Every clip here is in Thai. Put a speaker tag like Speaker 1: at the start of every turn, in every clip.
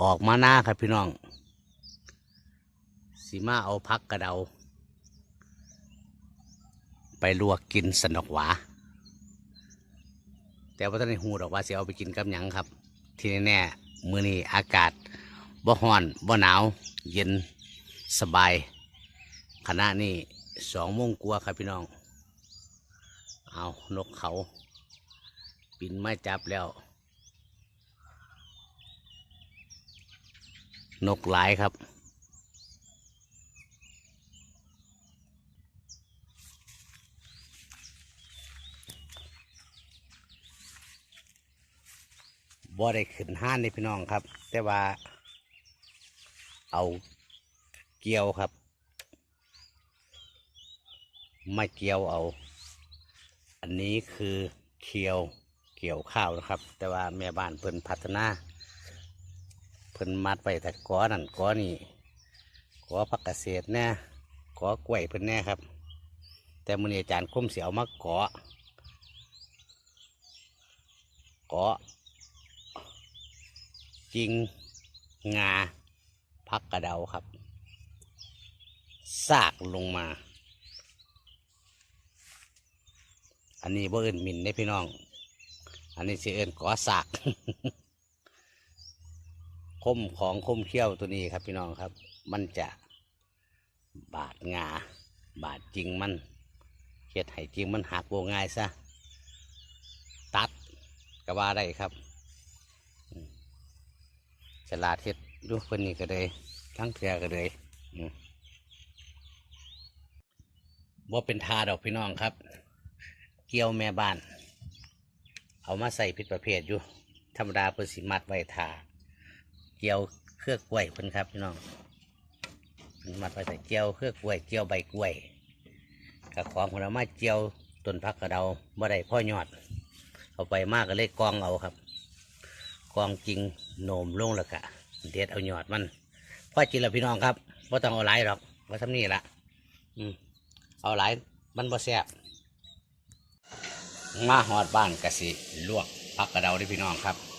Speaker 1: ออกมาหน้าครับพี่น้องสีมาเอาพักกระเดา ไปลวกกินสนอกหวา แต่ว่าตอนนี้หูดอกว่าเสิเอาไปกินกับหยังครับ ที่แน่ๆมือนี้อากาศบ่ฮ้อนบ่หนาว เย็นสบายขณะนี้สองโมงกว่าครับพี่น้อง เอานกเขาบินไมาจับแล้ว นกหลายครับ บ่ได้ขึ้นห้านในพี่น้องครับ แต่ว่า เอาเกี่ยวครับ ไมาเกี่ยวเอา อันนี้คือเคียวเกี่ยวข้าวนะครับ แต่ว่าแม่บ้านเพิ่นพัฒนา เพิ่นมัดไปแต่ก้อนั่นก้อนี่ก้อพักเกษตรแน่ก้อกล้วยเพิ่นแน่ครับ แต่มือนี้อาจารย์คมเสียวมาก้อก้อจริงงาพักกระเดาครับซากลงมา อันนี้บ่เอินหมินได้พี่น้อง อันนี้สิเอินก่อสาก คมของคมเขี้ยวตัวนี้ครับพี่น้องครับ มันจะบาดงา บาดจริงมันเฮ็ดให้จริงมันหักโบง่ายซะ ตัดก็ว่าได้ครับฉลาดเฮ็ดดูเพิ่นนี่ก็เลยทั้งเถื่อก็เลยบ่เป็นทาดอกพี่น้องครับ เกี่ยวแม่บ้าน เอามาใส่ผิดประเภทอยู่ ธรรมดาเพิ่นสิมัดไว้ทา เกี่ยวเครือกล้วยเพิ่นครับพี่น้องเพิ่นมัดไว้ใส่เกี่ยวเครือกล้วยเกี่ยวใบกล้วยกับของผลไม้เกี่ยวต้นพักกระเดาบ่ได้พ่อยอด เอาไปมากก็เลยกองเอาครับกองจริงโหนมลงแล้วกะเด็ดเอายอดมันพ่อจินล้วพี่น้องครับว่าต้องเอาหลายหรอกว่าทำนี่ละอืมเอาหลายมันบ่แซ่บมาหอดบ้านกะสิลวกผักกระเดาเด้พี่น้องครับ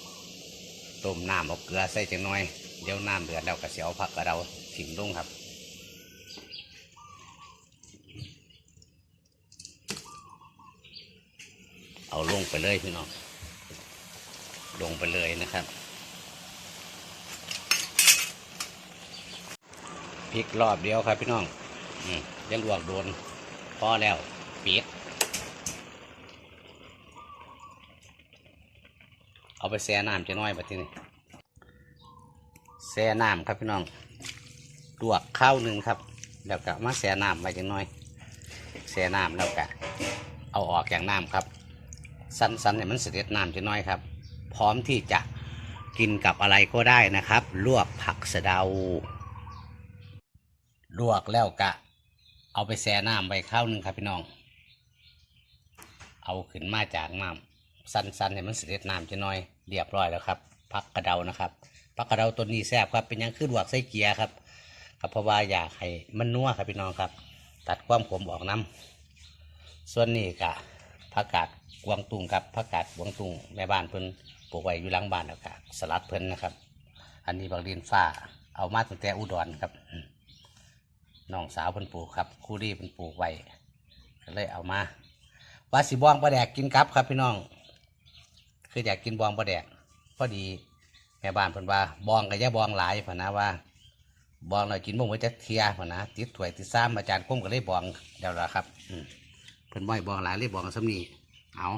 Speaker 1: ต้มน้ำเอาเกลือใส่จังหน่อย เดี๋ยวน้ำเดือดแล้วกะสิเอาผักกระเดาถิ่มลงครับเอาลงไปเลยพี่น้อง ลงไปเลยนะครับพริกรอบเดียวครับพี่น้องอมยังลวกโดนพอแล้วเปิดเอา ไปแช่น้ำจะน้อยบัดทีนี้แช่น้ำครับพี่น้องลวกข้าวหนึ่งครับ แล้วก็มาแช่น้ำไว้จะน้อยแช่น้ำแล้วก็เอาออกจากน้ำครับ สั้นๆให้มันเสด็จน้ำจะน้อยครับ พร้อมที่จะกินกับอะไรก็ได้นะครับ ลวกผักสะเดา ลวกแล้วกะ เอาไปแช่น้ำไว้ข้าวหนึ่งครับพี่น้อง เอาขึ้นมาจากน้ำสั้นๆให้มันเสด็จน้ำจะน้อย เรียบร้อยแล้วครับพักกระเดานะครับพักกระเดาตัวนี้แซ่บครับเป็นยังขึ้นหวกใส่เกียร์ครับครับเพราะว่าอยากให้มันนัวครับพี่น้องครับ ตัดความขมออกน้ำส่วนนี้กะผักกาดกวางตุงครับผักกาดกวางตุงแม่บ้านเพิ่นปลูกไว้อยู่หลังบ้านแล้วกะสลัดเพิ่นนะครับ อันนี้บักเรียนฟ้าเอามาตั้งแต่อุดรครับน้องสาวเพิ่นปลูกครับคู่ดีเพิ่นปลูกไว้ก็เลยเอามาว่าสิบองปลาแดกกินครับครับพี่น้อง คืออยากกินบองปลาแดกพอดีแม่บ้านเพิ่นว่าบองกับย่าบองหลายพนะว่าบองเรากินบ่หมดจะเทียพนะติดถ้วยติดซ้ำอาจารย์ก้มก็เลยบองเดี๋ยวละครับอืมเพิ่นบ่อยบองหลายเลยบองซ้ำนี่เอา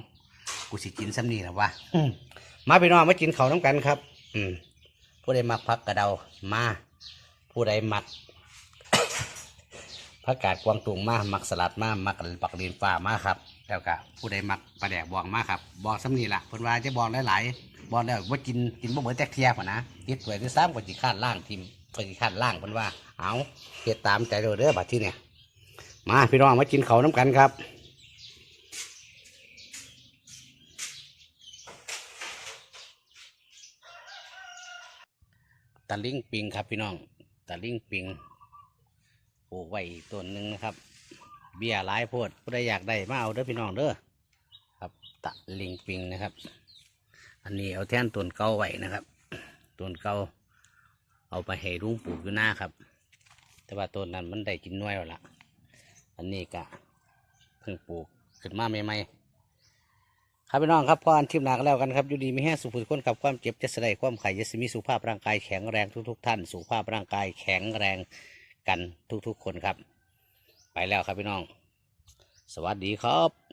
Speaker 1: กูสิกินซ้ำนี่หรอวะมาพี่น้องมากินเขาน้ำกันครับ อืมผู้ใดมักพักกระเดามา ผู้ใดมักผักกาดกวางตุงมามักสลัดมามักปักเรียนฟ้ามาครับ แล้วก็ผู้ใดมักปลาแดกบองมาครับ บองซ้ำนี่ละเพิ่นว่าจะบองหลายๆบองแล้วว่ากินกินบ่เหมือนแจ๊กเทียพะนะติดถ้วยที่ซ้ำกว่าจีข้านล่างทีมกว่าจีข้านล่างเพิ่นว่าเอาเฮ็ดตามใจเด้อเด้อบัดที่เนี่ยมาพี่น้องมากินเขาน้ำกันครับตะลิงปิงครับพี่น้องตะลิงปิงปลูกไว้ต้นหนึ่งนะครับ เบี้ยหลายโพดผู้ใดอยากได้มาเอาเด้อพี่น้องเด้อครับ ตะลิงปิงนะครับ อันนี้เอาแท่นต้นเก่าไว้นะครับต้นเก่าเอาไปให้ลุงปลูกอยู่หน้าครับ แต่ว่าต้นนั้นมันได้กินน้อยแล้วล่ะ อันนี้ก็เพิ่งปลูกขึ้นมาใหม่ๆครับพี่น้องครับพออันทิมหนักแล้วกันครับอยู่ดีไมีแห้สุขุคนกับความเจ็บจะสลายความไข่จะมีสุขภาพร่างกายแข็งแรงทุก ๆ ท่านสุขภาพร่างกายแข็งแรงกันทุก ๆ คนครับ ไปแล้วครับพี่น้อง สวัสดีครับ